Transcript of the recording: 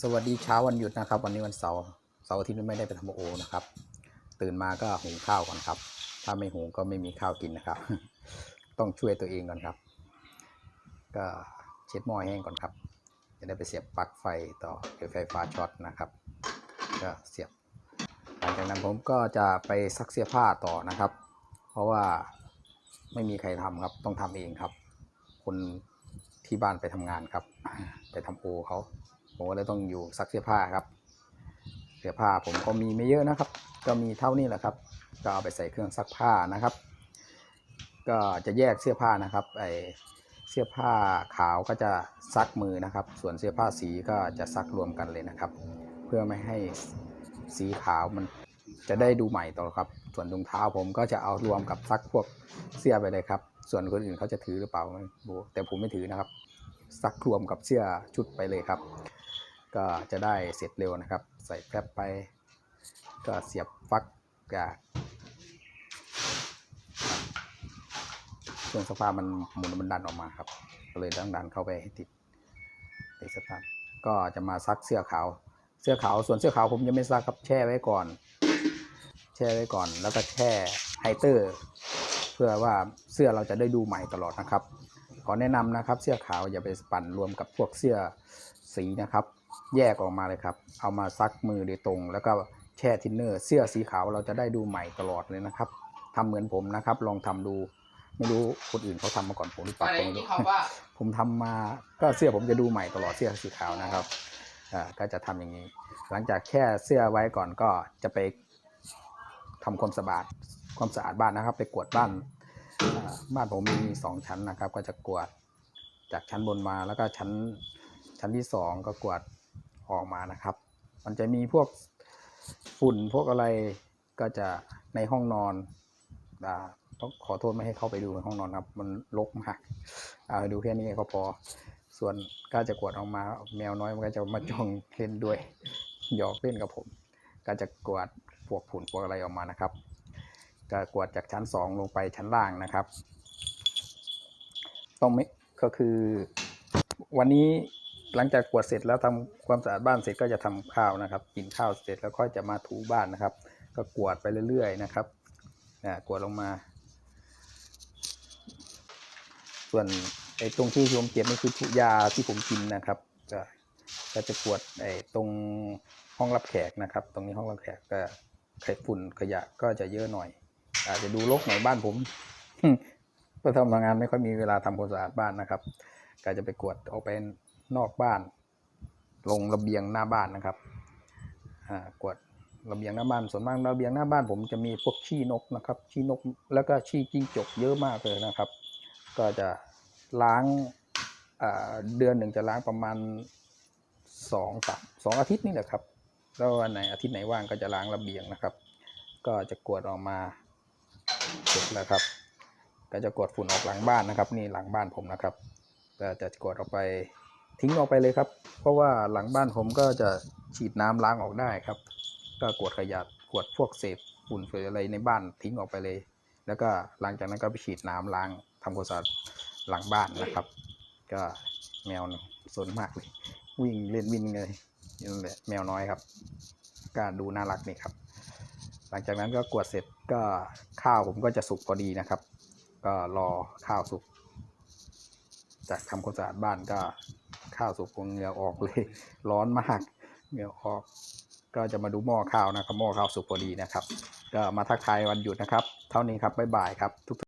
สวัสดีเช้าวันหยุดนะครับ วันนี้วันเสาร์เสาร์อาทิตย์ไม่ได้ไปทำโอนะครับ ตื่นมาก็หุงข้าวก่อนครับ ถ้าไม่หุงก็ไม่มีข้าวกินนะครับ ต้องช่วยตัวเองก่อนครับ ก็เช็ดหม้อแห้งก่อนครับ จะได้ไปเสียบปลั๊กไฟต่อเดี๋ยวไฟฟ้าช็อตนะครับ ก็เสียบ หลังจากนั้นผมก็จะไปซักเสื้อผ้าต่อนะครับ เพราะว่าไม่มีใครทำครับ ต้องทำเองครับ คนที่บ้านไปทำงานครับ ไปทำโอเขา ผมก็เลยต้องอยู่ซักเสื้อผ้าครับ เสื้อผ้าผมก็มีไม่เยอะนะครับ ก็มีเท่านี้แหละครับ ก็เอาไปใส่เครื่องซักผ้านะครับ ก็จะแยกเสื้อผ้านะครับไอเสื้อผ้าขาวก็จะซักมือนะครับ ส่วนเสื้อผ้าสีก็จะซักรวมกันเลยนะครับ เพื่อไม่ให้สีขาวมันจะได้ดูใหม่ต่อครับ ส่วนรองเท้าผมก็จะเอารวมกับซักพวกเสื้อไปเลยครับ ส่วนคนอื่นเขาจะถือหรือเปล่าไม่รู้แต่ผมไม่ถือนะครับ ซักรวมกับเสื้อชุดไปเลยครับ ก็จะได้เสร็จเร็วนะครับ ใส่แฟบไป ก็เสียบปลั๊กกับเครื่องซักผ้ามันหมุนมันดันออกมาครับก็เลยต้องดันเข้าไปให้ติดติดสตาร์ทก็จะมาซักเสื้อขาวเสื้อขาวส่วนเสื้อขาวผมยังไม่ซักครับแช่ไว้ก่อน แช่ไว้ก่อนแล้วก็แช่ไฮเตอร์ เพื่อว่าเสื้อเราจะได้ดูใหม่ตลอดนะครับ ขอแนะนำนะครับ เสื้อขาวอย่าไปปั่นรวมกับพวกเสื้อสีนะครับ แยกออกมาเลยครับ เอามาซักมือโดยตรง แล้วก็แช่ทินเนอร์ เสื้อสีขาวเราจะได้ดูใหม่ตลอดเลยนะครับทำเหมือนผมนะครับ ลองทำดู ไม่รู้คนอื่นเขาทำมาก่อนผมหรือเปล่าอะไรก็ไม่ที่รู้เขาว่าผมทำมาก็เสื้อผมจะดูใหม่ตลอดเสื้อสีขาวนะครับอ่าก็จะทำอย่างนี้ หลังจากแช่เสื้อไว้ก่อนก็จะไปทำความสะอาดความสะอาดบ้านนะครับ ไปกวาดบ้านอ่าบ้านผมมีสองชั้นนะครับ ก็จะกวาดจากชั้นบนมาแล้วก็ชั้นชั้นที่สองก็กวาด ออกมานะครับ มันจะมีพวกฝุ่นพวกอะไรก็จะในห้องนอนต้องขอโทษไม่ให้เข้าไปดูในห้องนอนครับ มันรกมากเอาดูแค่นี้ก็พอ ส่วนก็จะกวดออกมาแมวน้อยมันก็จะมาจ้องเล่นด้วยหยอกเล่นกับผมก็จะกวาดพวกฝุ่นพวกอะไรออกมานะครับ ก็กวาดจากชั้นสองลงไปชั้นล่างนะครับ ต้องไม่ก็คือ วันนี้ หลังจากกวาดเสร็จแล้วทำความสะอาดบ้านเสร็จก็จะทำข้าวนะครับ กินข้าวเสร็จแล้วค่อยจะมาถูบ้านนะครับ ก็กวาดไปเรื่อยๆนะครับอ่ากวาดลงมา ส่วนไอ้ตรงที่ผมเก็บนี่คือยาที่ผมกินนะครับจะก็จะกวดไอ้ตรงห้องรับแขกนะครับ ตรงนี้ห้องรับแขกก็ไข่ฝุ่นขยะก็จะเยอะหน่อย อาจจะดูรกหน่อยบ้านผมก็ทำงานไม่ค่อยมีเวลาทำความสะอาดบ้านนะครับ ก็จะไปกวดออกไปน นอกบ้าน ลงระเบียงหน้าบ้านนะครับกวดระเบียงหน้าบ้านส่วนมากระเบียงหน้าบ้าน ผมจะมีพวกขี้นกนะครับขี้นกแล้วก็ขี้จิ้งจกเยอะมากเลยนะครับ ก็จะล้างเดือนหนึ่งจะล้างประมาณสองสามสองอาทิตย์นี่แหละครับ แล้ววันไหนอาทิตย์ไหนว่างก็จะล้างระเบียงนะครับ ก็จะกวดออกมาเสร็จแล้วครับ ก็จะกวดฝุ่นออกหลังบ้านนะครับ นี่หลังบ้านผมนะครับก็จะกวดออกไป ทิ้งออกไปเลยครับ เพราะว่าหลังบ้านผมก็จะฉีดน้ำล้างออกได้ครับ ก็กวดขยะกวดพวกเศษฝุ่นเศษอะไรในบ้านทิ้งออกไปเลย แล้วก็หลังจากนั้นก็ไปฉีดน้ำล้างทำความสะอาดหลังบ้านนะครับ ก็แมวสนมากเลย วิ่งเล่นวิ่งเลยนั่นแหละแมวน้อยครับก็ดูน่ารักนี่ครับ หลังจากนั้นก็กวดเสร็จก็ข้าวผมก็จะสุกพอดีนะครับ ก็รอข้าวสุก จากทำความสะอาดบ้านก็ ข้าวสุกคงเหงื่อออกเลย ร้อนมากเหงื่อออก ก็จะมาดูหม้อข้าวนะครับหม้อข้าวสุกพอดีนะครับ ก็มาทักทายวันหยุดนะครับ เท่านี้ครับบ๊ายบายครับทุก